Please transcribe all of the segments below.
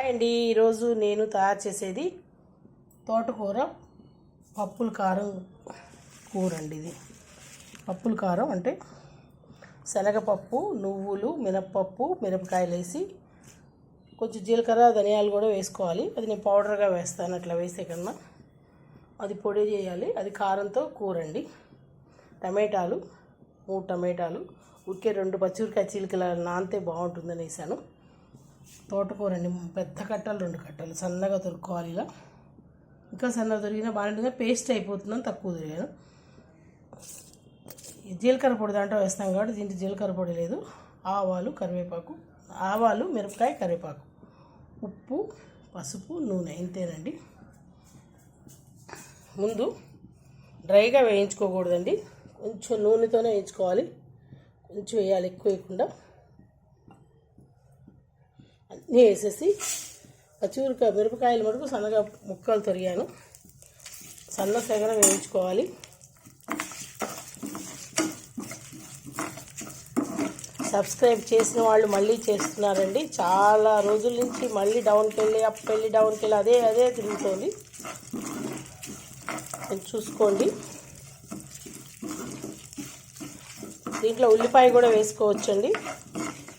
Hi అండి. ఈరోజు నేను తయారు చేసేది తోటకూర పప్పుల కారం కూర అండి ఇది. పప్పుల కారం అంటే శనగపప్పు నువ్వులు మినప్పప్పు మిరపకాయలు వేసి కొంచెం జీలకర్ర ధనియాలు కూడా వేసుకోవాలి. అది నేను పౌడర్గా వేస్తాను అట్లా వేసే కన్నా. అది పొడి చేయాలి. అది కారంతో కూర అండి. టమాటాలు మూడు టమాటాలు ఉరికే రెండు పచ్చిమిరకాయ చీలికల నానితే బాగుంటుందని వేసాను తోటకూర అండి. పెద్ద కట్టలు రెండు కట్టలు. సన్నగా దొరుకోవాలి ఇలా. ఇంకా సన్నగా దొరికినా బాగుంటుంది పేస్ట్ అయిపోతుందని తక్కువ దొరికాను జీలకర్ర పొడి దాంట్లో వేస్తాం కాబట్టి దీంట్లో జీలకర్ర పొడి లేదు. ఆవాలు కరివేపాకు. ఆవాలు మిరపకాయ కరివేపాకు. ఉప్పు పసుపు నూనె ఇంతేనండి. ముందు డ్రైగా వేయించుకోకూడదండి. కొంచెం నూనెతోనే వేయించుకోవాలి. కొంచెం వేయాలి ఎక్కువ వేయకుండా. అన్నీ వేసేసి పచ్చిమిరపకాయ మిరపకాయలు మటుకు సన్నగా ముక్కలు తొరిగాను. సన్న సగన వేయించుకోవాలి. సబ్స్క్రైబ్ చేసిన వాళ్ళు మళ్ళీ చేస్తున్నారండి. చాలా రోజుల నుంచి మళ్ళీ డౌన్కి వెళ్ళి అప్ వెళ్ళి డౌన్కి వెళ్ళి అదే అదే తిరుగుతోంది. చూసుకోండి. దీంట్లో ఉల్లిపాయ కూడా వేసుకోవచ్చండి.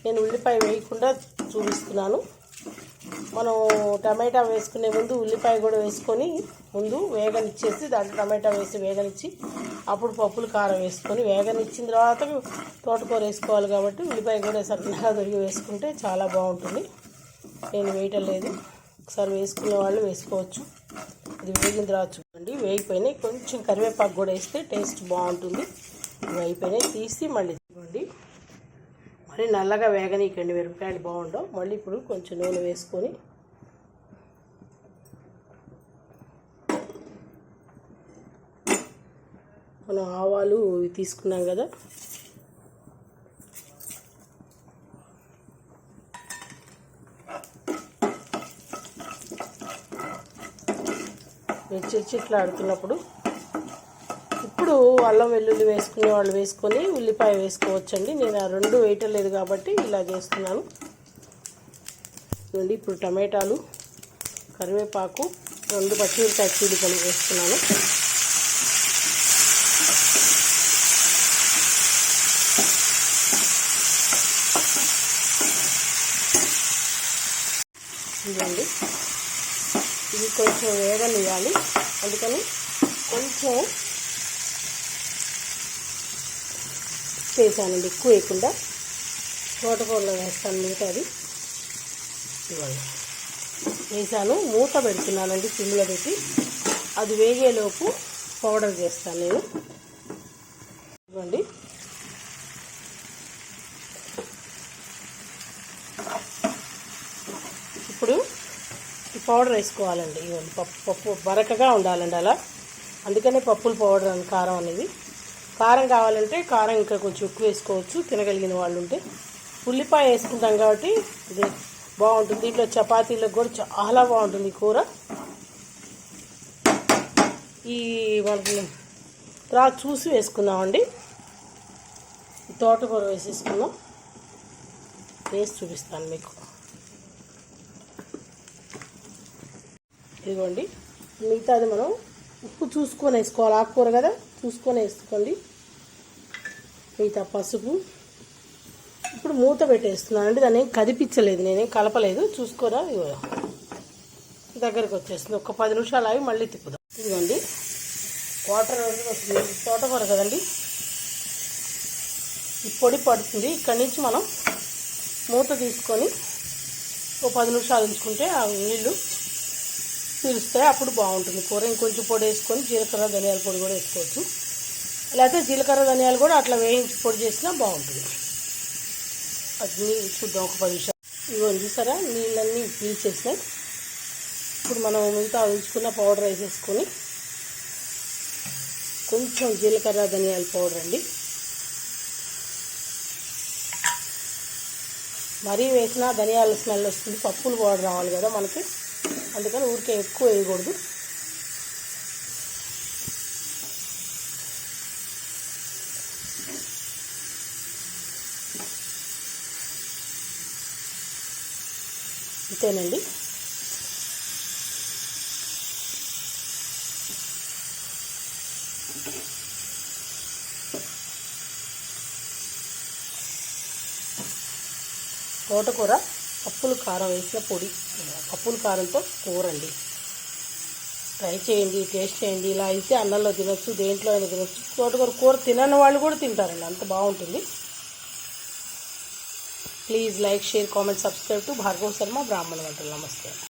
నేను ఉల్లిపాయ వేయకుండా చూపిస్తున్నాను. మనం టమాటా వేసుకునే ముందు ఉల్లిపాయ కూడా వేసుకొని ముందు వేగనిచ్చేసి దాంట్లో టమాటా వేసి వేగనిచ్చి అప్పుడు పప్పులు కారం వేసుకొని వేగనిచ్చిన తర్వాత తోటకూర వేసుకోవాలి కాబట్టి ఉల్లిపాయ కూడా సన్నగా దొరికి వేసుకుంటే చాలా బాగుంటుంది. నేను వేయటం లేదు. ఒకసారి వేసుకునే వాళ్ళు వేసుకోవచ్చు. ఇది వేగిన తర్వాత చూడండి. వేగిపోయినాయి. కొంచెం కరివేపాకు కూడా వేస్తే టేస్ట్ బాగుంటుంది. ఇవి అయిపోయినాయి. తీసి మళ్ళీ చూడండి. మరి నల్లగా వేగనీకండి మిరపకాయలు బాగుండవు. మళ్ళీ ఇప్పుడు కొంచెం నూనె వేసుకొని మనం ఆవాలు తీసుకున్నాం కదా. చిట్లా ఇప్పుడు అల్లం వెల్లుల్లి వేసుకునే వాళ్ళు వేసుకొని ఉల్లిపాయ వేసుకోవచ్చండి. నేను ఆ రెండు వేయటం లేదు కాబట్టి ఇలా చేస్తున్నాను. చూడండి ఇప్పుడు టమాటాలు కరివేపాకు రెండు పచ్చిమిరకాయ చీలికలు వేస్తున్నాను. ఇదండి ఇది కొంచెం వేగనియాలి అందుకని కొంచెం వేసానండి ఎక్కువ వేయకుండా తోటకూరలో వేస్తాను మిగతాది ఇవ్వండి వేసాను. మూత పెడుతున్నానండి సిమ్లో పెట్టి. అది వేగేలోపు పౌడర్ చేస్తాను నేను. ఇవ్వండి ఇప్పుడు ఈ పౌడర్ వేసుకోవాలండి. ఇవ్వండి పప్పు పప్పు బరకగా ఉండాలండి అలా. అందుకనే పప్పుల పౌడర్ అని కారం అనేది కారం కావాలంటే కారం ఇంకా కొంచెం ఎక్కువ వేసుకోవచ్చు తినగలిగిన వాళ్ళు ఉంటే. ఉల్లిపాయ వేసుకుంటాం కాబట్టి ఇది బాగుంటుంది. దీంట్లో చపాతీలకు కూడా చాలా బాగుంటుంది కూర. ఈ మనకి తర్వాత చూసి వేసుకుందామండి. తోటకూర వేసేసుకుందాం. వేసి చూపిస్తాను మీకు. ఇదిగోండి మిగతాది మనం ఉప్పు చూసుకొని వేసుకోవాలి. ఆకుకూర కదా? చూసుకొని వేసుకోండి. మిగతా పసుపు. ఇప్పుడు మూత పెట్టేస్తున్నాను. అంటే దాన్ని ఏం కదిపించలేదు. నేనేం కలపలేదు. చూసుకోరా ఇదిగో దగ్గరికి వచ్చేస్తుంది. ఒక పది నిమిషాలు ఆగి మళ్ళీ తిప్పుదాం. ఇదిగోండి. వాటర్ వస్తుంది. తోటకూర కదండి? ఈ పొడి పడుతుంది. ఇక్కడి నుంచి మనం మూత తీసుకొని ఒక పది నిమిషాలు ఉంచుకుంటే ఆ నీళ్ళు పీలుస్తాయి అప్పుడు బాగుంటుంది. కూర ఇంకొంచెం పొడి వేసుకొని జీలకర్ర ధనియాల పొడి కూడా వేసుకోవచ్చు. లేకపోతే జీలకర్ర ధనియాలు కూడా అట్లా వేయించి పొడి చేసినా బాగుంటుంది. అది చూద్దాం ఒక పది నిమిషాలు. ఇవ్వండి చూసారా? నీళ్ళన్నీ పీల్చేసినాయి. ఇప్పుడు మనం మిగతా ఉంచుకున్న పౌడర్ వేసేసుకొని కొంచెం జీలకర్ర ధనియాల పౌడర్ అండి. మరీ వేసినా ధనియాల స్మెల్ వస్తుంది. పప్పులు పౌడర్ రావాలి కదా మనకి. అందుకని ఊరికే ఎక్కువ వేయకూడదు. అంతేనండి. తోటకూర పప్పులు కారం వేసిన పొడి. పప్పులు కారంతో కూర అండి ట్రై చేయండి టేస్ట్ చేయండి. ఇలా అయితే అన్నంలో తినొచ్చు దేంట్లో అయినా తినొచ్చు. తోటకూర కూర తినని వాళ్ళు కూడా తింటారండి. అంత బాగుంటుంది. Please like share comment subscribe to Bhargav Sharma బ్రాహ్మణ వంటలు నమస్తే